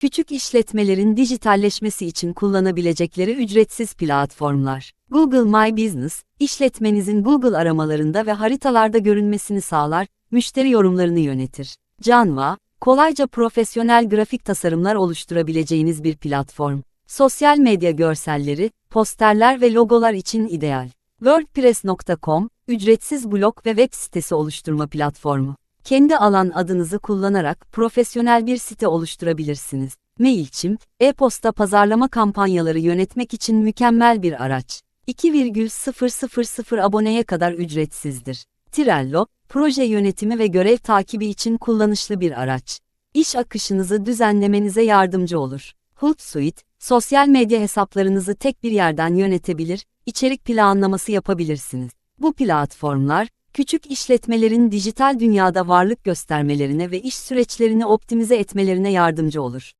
Küçük işletmelerin dijitalleşmesi için kullanabilecekleri ücretsiz platformlar. Google My Business, işletmenizin Google aramalarında ve haritalarda görünmesini sağlar, müşteri yorumlarını yönetir. Canva, kolayca profesyonel grafik tasarımlar oluşturabileceğiniz bir platform. Sosyal medya görselleri, posterler ve logolar için ideal. WordPress.com, ücretsiz blog ve web sitesi oluşturma platformu. Kendi alan adınızı kullanarak profesyonel bir site oluşturabilirsiniz. Mailchimp, e-posta pazarlama kampanyaları yönetmek için mükemmel bir araç. 2,000 aboneye kadar ücretsizdir. Trello, proje yönetimi ve görev takibi için kullanışlı bir araç. İş akışınızı düzenlemenize yardımcı olur. Hootsuite, sosyal medya hesaplarınızı tek bir yerden yönetebilir, içerik planlaması yapabilirsiniz. Bu platformlar, küçük işletmelerin dijital dünyada varlık göstermelerine ve iş süreçlerini optimize etmelerine yardımcı olur.